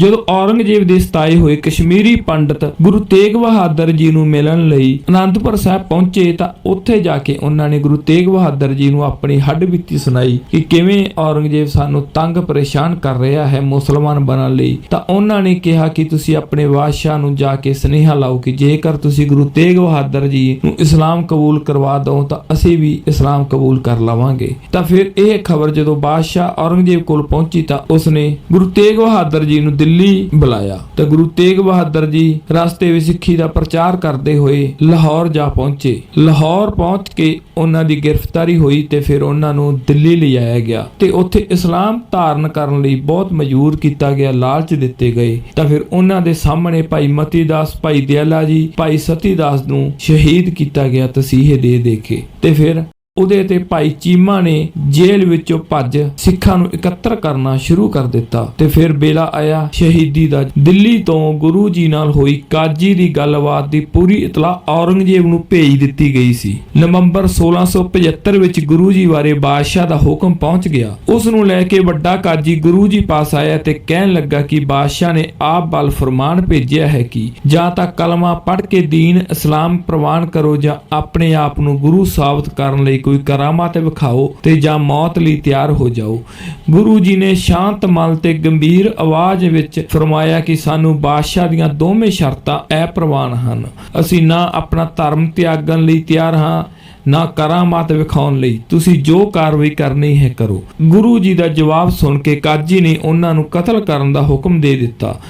ਜਦੋਂ ਔਰੰਗਜ਼ੇਬ ਦੇ ਸਤਾਏ ਹੋਏ ਕਸ਼ਮੀਰੀ ਪੰਡਤ ਗੁਰੂ ਤੇਗ ਬਹਾਦਰ ਜੀ ਨੂੰ ਮਿਲਣ ਲਈ ਅਨੰਦਪੁਰ ਸਾਹਿਬ ਪਹੁੰਚੇ ਤਾਂ ਉੱਥੇ ਜਾ ਕੇ ਉਹਨਾਂ ਨੇ ਗੁਰੂ ਤੇਗ ਬਹਾਦਰ ਜੀ ਨੂੰ ਆਪਣੀ ਹੱਡਬੀਤੀ ਸੁਣਾਈ ਕਿ ਕਿਵੇਂ ਔਰੰਗਜ਼ੇਬ ਸਾਨੂੰ ਤੰਗ ਪਰੇਸ਼ਾਨ ਕਰ ਰਿਹਾ ਹੈ ਮੁਸਲਮਾਨ ਬਣਨ ਲਈ, ਤਾਂ ਉਹਨਾਂ ਨੇ ਕਿਹਾ ਕਿ ਤੁਸੀਂ ਆਪਣੇ ਬਾਦਸ਼ਾਹ ਨੂੰ ਜਾ ਕੇ ਸੁਨੇਹਾ ਲਾਓ ਕਿ ਜੇਕਰ ਤੁਸੀਂ ਗੁਰੂ ਤੇਗ ਬਹਾਦਰ ਜੀ ਨੂੰ ਇਸਲਾਮ ਕਬੂਲ ਕਰਵਾ ਦਿਓ ਤਾਂ ਅਸੀਂ ਵੀ ਇਸਲਾਮ ਕਬੂਲ ਕਰ ਲਵਾਂਗੇ। ਤਾਂ ਫਿਰ ਇਹ ਖਬਰ ਜਦੋਂ ਬਾਦਸ਼ਾਹ ਔਰੰਗਜ਼ੇਬ ਕੋਲ ਪਹੁੰਚੀ ਤਾਂ ਉਸਨੇ ਗੁਰੂ ਤੇਗ ਬਹਾਦਰ ਜੀ ਨੂੰ ਦਿੱਲੀ ਬੁਲਾਇਆ ਤਾਂ ਗੁਰੂ ਤੇਗ ਬਹਾਦਰ ਜੀ ਰਸਤੇ ਵਿੱਚ ਸਿੱਖੀ ਦਾ ਪ੍ਰਚਾਰ ਕਰਦੇ ਹੋਏ ਲਾਹੌਰ ਜਾ ਪਹੁੰਚੇ। ਲਾਹੌਰ ਪਹੁੰਚ ਕੇ ਉਹਨਾਂ ਦੀ ਗ੍ਰਿਫਤਾਰੀ ਹੋਈ ਤੇ ਫਿਰ ਉਹਨਾਂ ਨੂੰ ਦਿੱਲੀ ਲਿਜਾਇਆ ਗਿਆ ਤੇ ਉੱਥੇ ਇਸਲਾਮ ਧਾਰਨ ਕਰਨ ਲਈ ਬਹੁਤ ਮਜਬੂਰ ਕੀਤਾ ਗਿਆ, ਲਾਲਚ ਦਿੱਤੇ ਗਏ। ਤਾਂ ਫਿਰ ਉਹਨਾਂ ਦੇ ਸਾਹਮਣੇ ਭਾਈ ਮਤੀ ਦਾਸ ਭਾਈ ਦਿਆਲਾ ਜੀ, ਭਾਈ ਸਤੀ ਦਾਸ ਨੂੰ ਸ਼ਹੀਦ ਕੀਤਾ ਗਿਆ ਤਸੀਹੇ ਦੇ ਦੇ ਕੇ ਤੇ ਫਿਰ ਉਹਦੇ ਤੇ ਭਾਈ ਚੀਮਾ ਨੇ ਜੇਲ੍ਹ ਵਿੱਚੋਂ ਭੱਜ ਸਿੱਖਾਂ ਨੂੰ ਇਕੱਤਰ ਕਰਨਾ ਸ਼ੁਰੂ ਕਰ ਦਿੱਤਾ ਤੇ ਫਿਰ ਬੇਲਾ ਆਇਆ ਸ਼ਹੀਦੀ ਦਾ। ਦਿੱਲੀ ਤੋਂ ਗੁਰੂ ਜੀ ਨਾਲ ਹੋਈ ਕਾਜੀ ਦੀ ਗੱਲਬਾਤ ਦੀ ਪੂਰੀ ਇਤਲਾਹ ਔਰੰਗਜ਼ੇਬ ਨੂੰ ਭੇਜ ਦਿੱਤੀ ਗਈ ਸੀ। ਨਵੰਬਰ 1675 ਵਿੱਚ ਗੁਰੂ ਜੀ ਬਾਰੇ ਬਾਦਸ਼ਾਹ ਦਾ ਹੁਕਮ ਪਹੁੰਚ ਗਿਆ। ਉਸ ਨੂੰ ਲੈ ਕੇ ਵੱਡਾ ਕਾਜੀ ਗੁਰੂ ਜੀ ਪਾਸ ਆਇਆ ਤੇ ਕਹਿਣ ਲੱਗਾ ਕਿ ਬਾਦਸ਼ਾਹ ਨੇ ਆਪ ਵੱਲ ਫਰਮਾਨ ਭੇਜਿਆ ਹੈ ਕਿ ਜਾਂ ਤਾਂ ਕਲਮਾ ਪੜ੍ਹ ਕੇ ਦੀਨ ਇਸਲਾਮ ਪ੍ਰਵਾਨ ਕਰੋ ਜਾਂ ਆਪਣੇ ਆਪ ਨੂੰ ਗੁਰੂ ਸਾਬਤ ਕਰਨ ਲਈ ਕੋਈ ਕਰਾਮਾਤ ਵਿਖਾਓ ਤੇ ਜਾਂ ਮੌਤ ਲਈ ਤਿਆਰ ਹੋ ਜਾਓ। ਗੁਰੂ ਜੀ ਨੇ ਸ਼ਾਂਤ ਮਨ ਤੇ ਗੰਭੀਰ ਆਵਾਜ਼ ਵਿੱਚ ਫਰਮਾਇਆ ਕਿ ਸਾਨੂੰ ਬਾਦਸ਼ਾਹ ਦੀਆਂ ਦੋਵੇਂ ਸ਼ਰਤਾਂ ਐ ਪ੍ਰਵਾਨ ਹਨ। ਅਸੀਂ ਨਾ ਆਪਣਾ ਧਰਮ ਤਿਆਗਣ ਲਈ ਤਿਆਰ ਹਾਂ, ਨਾ ਕਰਾਮਾਤ ਵਿਖਾਉਣ ਲਈ। ਤੁਸੀਂ ਜੋ ਕਾਰਵਾਈ ਕਰਨੀ ਹੈ ਕਰੋ। ਗੁਰੂ ਜੀ ਦਾ ਜਵਾਬ ਸੁਣ ਕੇ ਕਾਜੀ ਨੇ ਉਹਨਾਂ ਨੂੰ ਕਤਲ ਕਰਨ ਦਾ ਹੁਕਮ ਦੇ ਦਿੱਤਾ।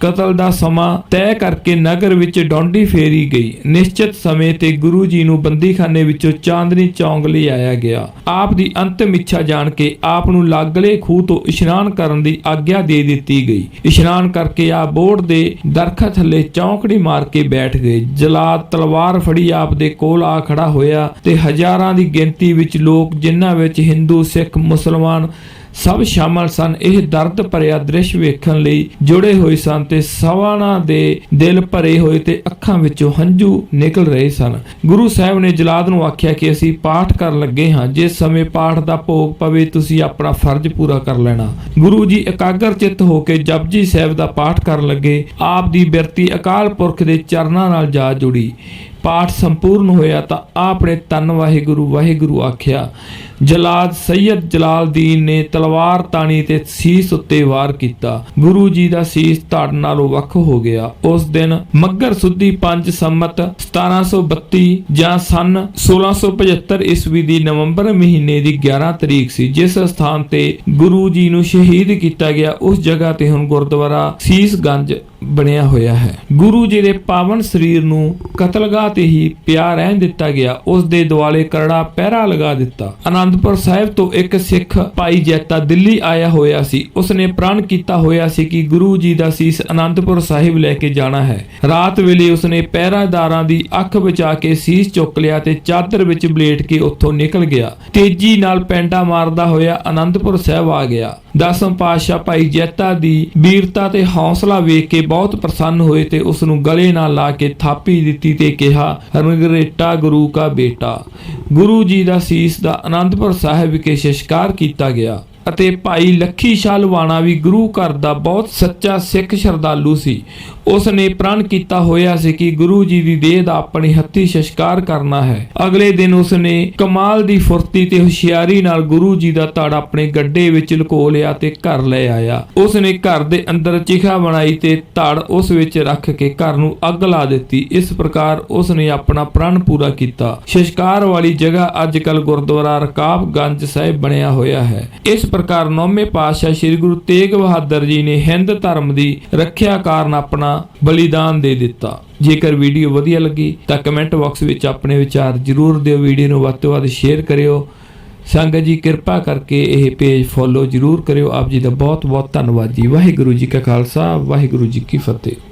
ਕਤਲ ਦਾ ਸਮਾਂ ਤੈਅ ਕਰਕੇ ਨਗਰ ਵਿੱਚ ਡੌਂਡੀ ਫੇਰੀ ਗਈ। ਨਿਸ਼ਚਿਤ ਸਮੇਂ ਤੇ ਗੁਰੂ ਜੀ ਨੂੰ ਬੰਦੀਖਾਨੇ ਵਿੱਚੋਂ ਚਾਂਦਨੀ ਚੌਂਕ ਲਈ ਆਇਆ ਗਿਆ। ਆਪ ਦੀ ਅੰਤਮ ਇੱਛਾ ਜਾਣ ਕੇ ਆਪ ਨੂੰ ਲਾਗਲੇ ਖੂਹ ਤੋਂ ਇਸ਼ਨਾਨ ਕਰਨ ਦੀ ਆਗਿਆ ਦੇ ਦਿੱਤੀ ਗਈ। ਇਸ਼ਨਾਨ ਕਰਕੇ ਆਪ ਬੋੜ ਦੇ ਦਰਖਤ ਥੱਲੇ ਚੌਂਕੜੀ ਮਾਰ ਕੇ ਬੈਠ ਗਏ। ਜਲਾਦ ਤਲਵਾਰ ਫੜੀ ਆਪ ਦੇ ਕੋਲ ਆ ਖੜਾ ਹੋਇਆ ਤੇ ਹਜ਼ਾਰਾਂ ਦੀ ਗਿਣਤੀ ਵਿੱਚ ਲੋਕ ਜਿਨ੍ਹਾਂ ਵਿੱਚ ਹਿੰਦੂ, ਸਿੱਖ, ਮੁਸਲਮਾਨ ਸਭ ਸ਼ਾਮਲ ਸਨ। ਇਹ ਦਰਦ ਭਰਿਆ ਦ੍ਰਿਸ਼ ਵੇਖਣ ਲਈ ਜੁੜੇ ਹੋਏ ਸਨ ਤੇ ਸਵਾਣਾ ਦੇ ਦਿਲ ਭਰੇ ਹੋਏ ਤੇ ਅੱਖਾਂ ਵਿੱਚੋਂ ਹੰਝੂ ਨਿਕਲ ਰਹੇ ਸਨ। ਗੁਰੂ ਸਾਹਿਬ ਨੇ ਜਲਾਦ ਨੂੰ ਆਖਿਆ ਕਿ ਅਸੀਂ ਪਾਠ ਕਰਨ ਲੱਗੇ ਹਾਂ। ਜਿਸ ਸਮੇਂ ਪਾਠ ਦਾ ਭੋਗ ਪਵੇ, ਤੁਸੀਂ ਆਪਣਾ ਫਰਜ਼ ਪੂਰਾ ਕਰ ਲੈਣਾ। ਗੁਰੂ ਜੀ ਇਕਾਗਰ ਚਿੱਤ ਹੋ ਕੇ ਜਪਜੀ ਸਾਹਿਬ ਦਾ ਪਾਠ ਕਰਨ ਲੱਗੇ। ਆਪ ਦੀ ਬਿਰਤੀ ਅਕਾਲ ਪੁਰਖ ਦੇ ਚਰਨਾਂ ਨਾਲ ਜਾ ਜੁੜੀ। ਪਾਠ ਸੰਪੂਰਨ ਹੋਇਆ ਤਾਂ ਆਪਣੇ ਤਨ ਵਾਹਿਗੁਰੂ ਵਾਹਿਗੁਰੂ ਆਖਿਆ, ਜਲਾਦ ਸੈਯਦ ਜਲਾਲਦੀਨ ਨੇ ਤਲਵਾਰ ਤਾਣੀ ਤੇ ਸੀਸ ਉੱਤੇ ਵਾਰ ਕੀਤਾ। ਗੁਰੂ ਜੀ ਦਾ ਸੀਸ ਧੜ ਨਾਲੋਂ ਵੱਖ ਹੋ ਗਿਆ। ਉਸ ਦਿਨ ਮੱਗਰ ਸੁੱਧੀ 5 ਸੰਮਤ 1732 ਜਾਂ ਸਨ 1675 ਈਸਵੀ ਦੀ ਨਵੰਬਰ ਮਹੀਨੇ ਦੀ 11 ਤਰੀਕ ਸੀ, ਜਿਸ ਸਥਾਨ ਤੇ ਗੁਰੂ ਜੀ ਨੂੰ ਸ਼ਹੀਦ ਕੀਤਾ ਗਿਆ, ਉਸ ਜਗ੍ਹਾ ਤੇ ਹੁਣ ਗੁਰਦੁਆਰਾ ਸੀਸਗੰਜ ਬਣਿਆ ਹੋਇਆ ਹੈ। ਗੁਰੂ ਜੀ ਦੇ ਪਾਵਨ ਸਰੀਰ ਨੂੰ ਕਤਲਗਾਹ ਤੇ ਹੀ ਪਿਆ ਰਹਿਣ ਦਿੱਤਾ ਗਿਆ। ਉਸ ਦੇ ਦੁਆਲੇ ਕਰੜਾ ਪਹਿਰਾ ਲਗਾ ਦਿੱਤਾ। ਆਨੰਦਪੁਰ ਸਾਹਿਬ ਤੋਂ ਇੱਕ ਸਿੱਖ ਭਾਈ ਜੈਤਾ ਦਿੱਲੀ ਆਇਆ ਹੋਇਆ ਸੀ। ਉਸਨੇ ਪ੍ਰਣ ਕੀਤਾ ਹੋਇਆ ਸੀ ਕਿ ਗੁਰੂ ਜੀ ਦਾ ਸੀਸ ਆਨੰਦਪੁਰ ਸਾਹਿਬ ਲੈ ਕੇ ਜਾਣਾ ਹੈ। ਰਾਤ ਵੇਲੇ ਉਸਨੇ ਪਹਿਰਾਦਾਰਾਂ ਦੀ ਅੱਖ ਬਚਾ ਕੇ ਸੀਸ ਚੁੱਕ ਲਿਆ ਤੇ ਚਾਦਰ ਵਿੱਚ ਬਲੇਟ ਕੇ ਉੱਥੋਂ ਨਿਕਲ ਗਿਆ। ਤੇਜ਼ੀ ਨਾਲ ਪੈਂਡਾ ਮਾਰਦਾ ਹੋਇਆ ਆਨੰਦਪੁਰ ਸਾਹਿਬ ਆ ਗਿਆ। ਦਸਮ ਪਾਤਸ਼ਾਹ ਭਾਈ ਜੈਤਾ ਦੀ ਵੀਰਤਾ ਤੇ ਹੌਸਲਾ ਵੇਖ ਕੇ ਬਹੁਤ ਪ੍ਰਸੰਨ ਹੋਏ ਤੇ ਉਸ ਨੂੰ ਗਲੇ ਨਾਲ ਲਾ ਕੇ ਥਾਪੀ ਦਿੱਤੀ ਤੇ ਕਿਹਾ ਰੰਗਰੇਟਾ ਗੁਰੂ ਕਾ ਬੇਟਾ। ਗੁਰੂ ਜੀ ਦਾ ਸੀਸ ਦਾ ਅਨੰਦਪੁਰ ਸਾਹਿਬ ਵਿਖੇ ਸੰਸਕਾਰ ਕੀਤਾ ਗਿਆ। ਅਤੇ ਭਾਈ ਲੱਖੀ ਸ਼ਾਹ ਲਵਾਣਾ ਵੀ ਗੁਰੂ ਘਰ ਦਾ ਬਹੁਤ ਸੱਚਾ ਸਿੱਖ ਸ਼ਰਧਾਲੂ ਸੀ। ਉਸ ਨੇ ਪ੍ਰਣ ਕੀਤਾ ਹੋਇਆ ਸੀ ਕਿ ਗੁਰੂ ਜੀ ਦੀ ਦੇਹ ਦਾ ਆਪਣੇ ਹੱਥੀ ਸੰਸਕਾਰ ਕਰਨਾ ਹੈ। ਅਗਲੇ ਦਿਨ ਉਸ ਨੇ ਕਮਾਲ ਦੀ ਫੁਰਤੀ ਤੇ ਹੁਸ਼ਿਆਰੀ ਨਾਲ ਗੁਰੂ ਜੀ ਦਾ ਧੜ ਆਪਣੇ ਗੱਡੇ ਵਿੱਚ ਲੁਕੋ ਲਿਆ ਤੇ ਘਰ ਲੈ ਆਇਆ। ਉਸ ਨੇ ਘਰ ਦੇ ਅੰਦਰ ਚਿਖਾ ਬਣਾਈ ਤੇ ਧੜ ਉਸ ਵਿੱਚ ਰੱਖ ਕੇ ਘਰ ਨੂੰ ਅੱਗ ਲਾ ਦਿੱਤੀ। ਇਸ ਪ੍ਰਕਾਰ ਉਸ ਨੇ ਆਪਣਾ ਪ੍ਰਣ ਪੂਰਾ ਕੀਤਾ। ਸੰਸਕਾਰ ਵਾਲੀ ਜਗ੍ਹਾ ਅੱਜਕੱਲ ਗੁਰਦੁਆਰਾ ਰਕਾਬਗੰਜ ਸਾਹਿਬ ਬਣਿਆ ਹੋਇਆ ਹੈ। ਇਸ ਪ੍ਰਕਾਰ ਨੌਵੇਂ ਪਾਤਸ਼ਾਹ ਸ੍ਰੀ ਗੁਰੂ ਤੇਗ ਬਹਾਦਰ ਜੀ ਨੇ ਹਿੰਦ ਧਰਮ ਦੀ ਰੱਖਿਆ ਕਾਰਨ ਆਪਣਾ ਬਲੀਦਾਨ ਦੇ ਦਿੱਤਾ। ਜੇਕਰ ਵੀਡੀਓ ਵਧੀਆ ਲੱਗੀ ਤਾਂ ਕਮੈਂਟ ਬਾਕਸ ਵਿੱਚ ਆਪਣੇ ਵਿਚਾਰ ਜ਼ਰੂਰ ਦਿਓ। ਵੀਡੀਓ ਨੂੰ ਵੱਧ ਤੋਂ ਵੱਧ ਸ਼ੇਅਰ ਕਰਿਓ। ਸੰਗਤ ਜੀ, ਕਿਰਪਾ ਕਰਕੇ ਇਹ ਪੇਜ ਫੋਲੋ ਜ਼ਰੂਰ ਕਰਿਓ। ਆਪ ਜੀ ਦਾ ਬਹੁਤ ਬਹੁਤ ਧੰਨਵਾਦ ਜੀ। ਵਾਹਿਗੁਰੂ ਜੀ ਕਾ ਖਾਲਸਾ, ਵਾਹਿਗੁਰੂ ਜੀ ਕੀ ਫਤਿਹ।